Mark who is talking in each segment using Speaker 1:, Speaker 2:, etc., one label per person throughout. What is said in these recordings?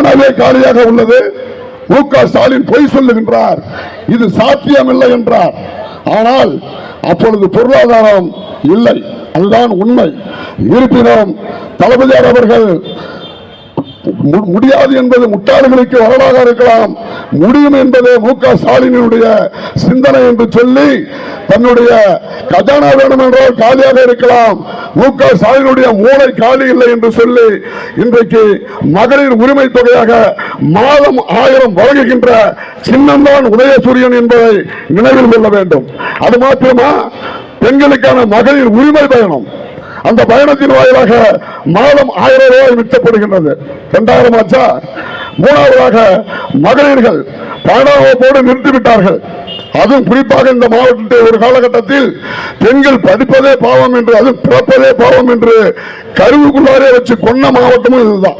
Speaker 1: எனவே காலியாக உள்ளது. மு க ஸ்டாலின் பொய் சொல்லுகின்றார். இது சாத்தியமில்லை என்றார். ஆனால் அப்பொழுது பொருளாதாரம் இல்லை. அதுதான் உண்மை. இருப்பினும் தளபதியார் அவர்கள் முடியாது என்பது முட்டாள்களுக்கு வரலாக இருக்கலாம். முடியும் என்பதே மு க ஸ்டாலினுடைய சிந்தனை என்று சொல்லி தன்னுடைய கஜானா வேணும் என்றால் காலியாக இருக்கலாம். மு க ஸ்டாலினுடைய மூளை காலி இல்லை என்று சொல்லி இன்றைக்கு மகளிர் உரிமை தொகையாக மாதம் ஆயிரம் வழங்குகின்ற சின்னம்தான் உதயசூரியன் என்பதை நினைவில் கொள்ள வேண்டும். அது மாத்திரமா பெண்களுக்கான மகளிர் உரிமை பயணம் அந்த பயணத்தின் வாயிலாக மாதம் ஆயிரம் ரூபாய் மிச்சப்படுகின்றது. இரண்டாயிரம் ஆச்சா? மூணாவதாக மகளிர்கள் பன்னெண்டாம் வகுப்போடு நிறுத்திவிட்டார்கள். அதுவும் குறிப்பாக இந்த மாவட்டத்தில் ஒரு காலகட்டத்தில் பெண்கள் படிப்பதே பாவம் என்று அது பிறப்பதே பாவம் என்று கருவுக்குள்ளாரே வச்சு கொன்ன மாவட்டமும் இதுதான்.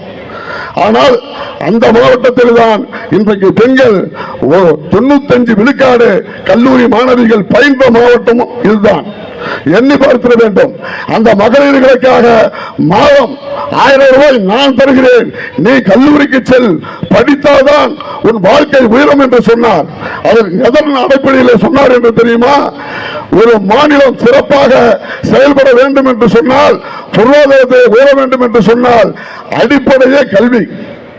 Speaker 1: ஆனால் அந்த மாவட்டத்தில் தான் இன்றைக்கு பெண்கள் ஓ- தொண்ணூத்தஞ்சு விழுக்காடு கல்லூரி மாணவிகள் பயின்ற மாவட்டமும் இதுதான். எண்ணி பார்த்திட வேண்டும். அந்த மகளிர்களுக்காக மாதம் ஆயிரம் ரூபாய் நான் தருகிறேன். நீ கல்லூரிக்கு செல். படித்தால்தான் உன் வாழ்க்கை உயரும் என்று சொன்னார். அவர் எதன் அடிப்படையில் சொன்னார் என்று தெரியுமா? ஒரு மாநிலம் சிறப்பாக செயல்பட வேண்டும் என்று சொன்னால் பொருளாதாரத்தை உயர வேண்டும் என்று சொன்னால் அடிப்படையே கல்வி.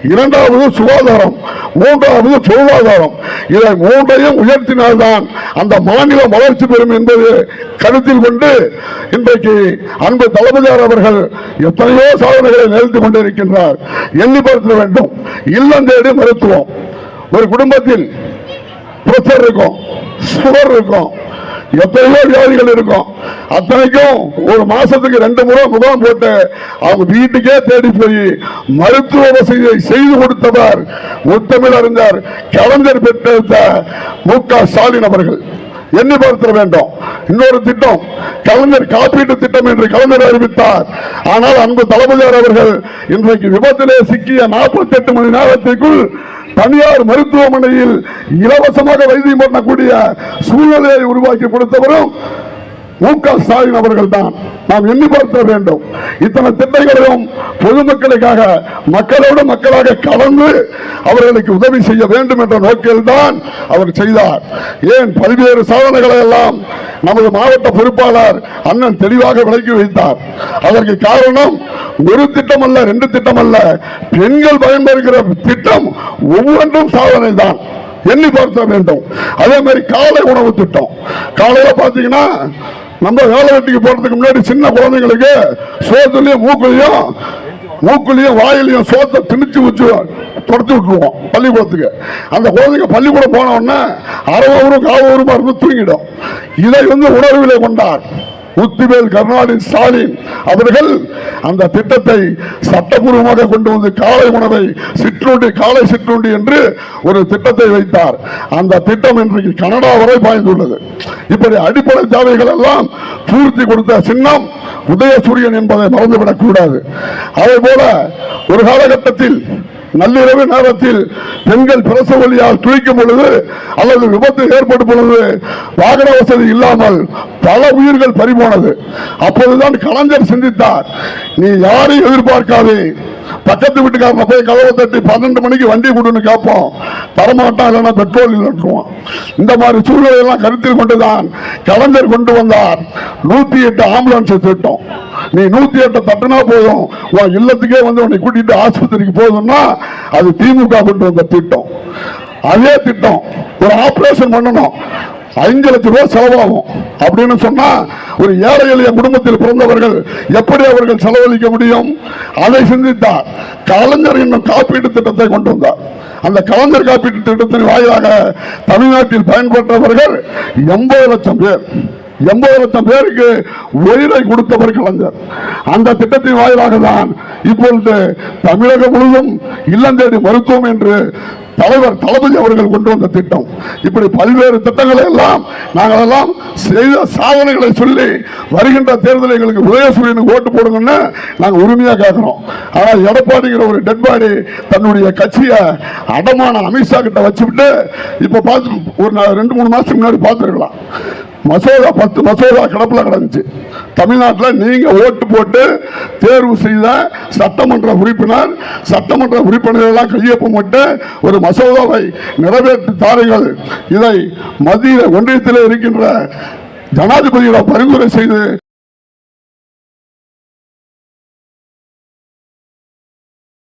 Speaker 1: இரண்டாவது சுகாதாரம் மூன்றாவது பொருளாதாரம். இதை மூன்றையும் உயர்த்தினால்தான் அந்த மாநிலம் வளர்ச்சி பெறும் என்பது கருத்தில் கொண்டு இன்றைக்கு அன்பு தளபதியார் அவர்கள் எத்தனையோ சாதனைகளை நிகழ்த்தி கொண்டிருக்கின்றார். எண்ணி பார்க்க வேண்டும். இல்லம் தேடி மருத்துவம். ஒரு குடும்பத்தில் பிரஷர் இருக்கும் சுகர் இருக்கும். எத்தனையோ வியாதிகள் இருக்கும். அத்தனைக்கும் ஒரு மாசத்துக்கு ரெண்டு முறை முகாம் போட்டு அவங்க வீட்டுக்கே தேடி போய் மருத்துவ வசதியை செய்து கொடுத்தவர் முத்தமிழ் அறிஞர் கலைஞர் பெற்றெடுத்த மு க ஸ்டாலின் அவர்கள். எண்ணி பார்த்திட வேண்டும். இன்னொரு திட்டம் கலைஞர் காப்பீட்டு திட்டம் என்று கலைஞர் அறிவித்தார். ஆனால் அன்பு தளபதியார் அவர்கள் இன்றைக்கு விபத்திலே சிக்கிய 48 மணி நேரத்திற்குள் தனியார் மருத்துவமனையில் இலவசமாக வைத்தியம் பண்ணக்கூடிய சூழ்நிலையை உருவாக்கி கொடுத்தவரும் மு க ஸ்டாலின் அவர்கள் தான் நாம் எண்ணி பார்க்க வேண்டும். இத்தனை திட்டங்களையும் பொதுமக்களுக்காக மக்களோடு மக்களாக கலந்து அவர்களுக்கு உதவி செய்ய வேண்டும் என்ற நோக்கில் தான் அவர் செய்தார். ஏன்? பல்வேறு சாதனைகளை எல்லாம் நமது மாவட்ட பொறுப்பாளர் அண்ணன் தெளிவாக விளக்கி வைத்தார். அதற்கு காரணம் ஒரு திட்டம் அல்ல ரெண்டு திட்டம் அல்ல பெண்கள் பயன்படுகிற திட்டம் ஒவ்வொன்றும் சாதனை தான் எண்ணி பார்க்க வேண்டும். அதே மாதிரி காலை உணவு திட்டம். காலையில பாத்தீங்கன்னா நம்ம வேலை வெட்டிக்கு போறதுக்கு முன்னாடி சின்ன குழந்தைங்களுக்கு சோத்துலயும் மூக்குலையும் மூக்குலையும் வாயிலையும் சோத்தை திணிச்சு வச்சு துரத்தி விட்டுருவோம் பள்ளிக்கூடத்துக்கு. அந்த குழந்தைங்க பள்ளிக்கூடம் போன உடனே அரைவரும் காவூருமா இருந்து தூங்கிடும். இதை வந்து உணர்விலே கொண்டார். உத்திவேல் கருணாநிதி ஸ்டாலின் அவர்கள் அந்த திட்டத்தை சட்டபூர்வமாக கொண்டு வந்து காலை உணவை சிற்றுண்டி காலை சிற்றுண்டி என்று ஒரு திட்டத்தை வைத்தார். அந்த திட்டம் இன்றைக்கு கனடா வரை பாய்ந்துள்ளது. இப்படி அடிப்படை தேவைகள் எல்லாம் பூர்த்தி கொடுத்த சின்னம் உதயசூரியன் என்பதை மறந்துவிடக் கூடாது. அதே போல ஒரு காலகட்டத்தில் நள்ளிரவு நேரத்தில் பெண்கள் பிரசவ வழியால் துளிக்கும் பொழுது அல்லது விபத்து ஏற்படும் பொழுது வாகன வசதி இல்லாமல் பல உயிர்கள் பறிபோனது. அப்போதுதான் கலைஞர் சிந்தித்தார் நீ யாரையும் எதிர்பார்க்காதே. பக்கத்து வீட்டுக்காரனை போய் கதவை தட்டி பன்னெண்டு மணிக்கு வண்டி கொடுன்னு கேட்போம். தரமாட்டான் இல்லைன்னா பெட்ரோல் இல்லைன்றுவான் இந்த மாதிரி சூழ்நிலையெல்லாம் கருத்தில் கொண்டுதான் கலைஞர் கொண்டு வந்தார். நூத்தி எட்டு ஆம்புலன்ஸ் திட்டம். நீ நூத்தி எட்டை தட்டினா போதும். உன் இல்லத்துக்கே வந்து உன்னை கூட்டிட்டு ஆஸ்பத்திரிக்கு போதும்னா அது திமுக கொண்டு வந்த திட்டம். அதே திட்டம். ஒரு ஆபரேஷன் பண்ணணும். ஐந்து லட்சம் ரூபாய் செலவாகும். அப்படின்னு சொன்னா ஒரு ஏழை எளிய குடும்பத்தில் பிறந்தவர்கள் எப்படி அவர்கள் செலவழிக்க முடியும்? அதை சிந்தித்தார். கலைஞர் என்னும் காப்பீட்டு திட்டத்தை கொண்டு வந்தார். அந்த கலைஞர் காப்பீட்டு திட்டத்தின் வாயிலாக தமிழ்நாட்டில் பயன்பெற்றவர்கள் எண்பது லட்சம் பேர். எண்பது லட்சம் பேருக்கு உயிரை கொடுத்தவர் கலைஞர். அந்த திட்டத்தின் வாயிலாக தான் இப்பொழுது தமிழகம் முழுவதும் இல்லம் தேடி மருத்துவம் என்று தலைவர் தளபதி அவர்கள் கொண்டு வந்த திட்டம். இப்படி பல்வேறு திட்டங்களை எல்லாம் நாங்கள் எல்லாம் செய்த சாதனைகளை சொல்லி வருகின்ற தேர்தலில் எங்களுக்கு உதயசூரியனுக்கு ஓட்டு போடுங்கன்னு நாங்கள் உரிமையாக கேட்குறோம் ஆனால் எடப்பாடிங்கிற ஒரு டெட் பாடி தன்னுடைய கட்சியை அடமான அமித்ஷா கிட்ட வச்சுவிட்டு இப்போ பார்த்து ஒரு ரெண்டு மூணு மாதத்துக்கு முன்னாடி பார்த்துருக்கலாம். மசோதா பத்து மசோதா கிடப்பில் கிடந்துச்சு. தமிழ்நாட்டில் நீங்கள் ஓட்டு போட்டு தேர்வு செய்த சட்டமன்ற உறுப்பினர் சட்டமன்ற உறுப்பினர்களெல்லாம் கையொப்பம் கையொப்பமிட்டு ஒரு மசோதாவை நிறைவேற்றி தாருங்கள் இதை மத்திய ஒன்றியத்தில் இருக்கின்ற ஜனாதிபதியிடம் பரிந்துரை செய்து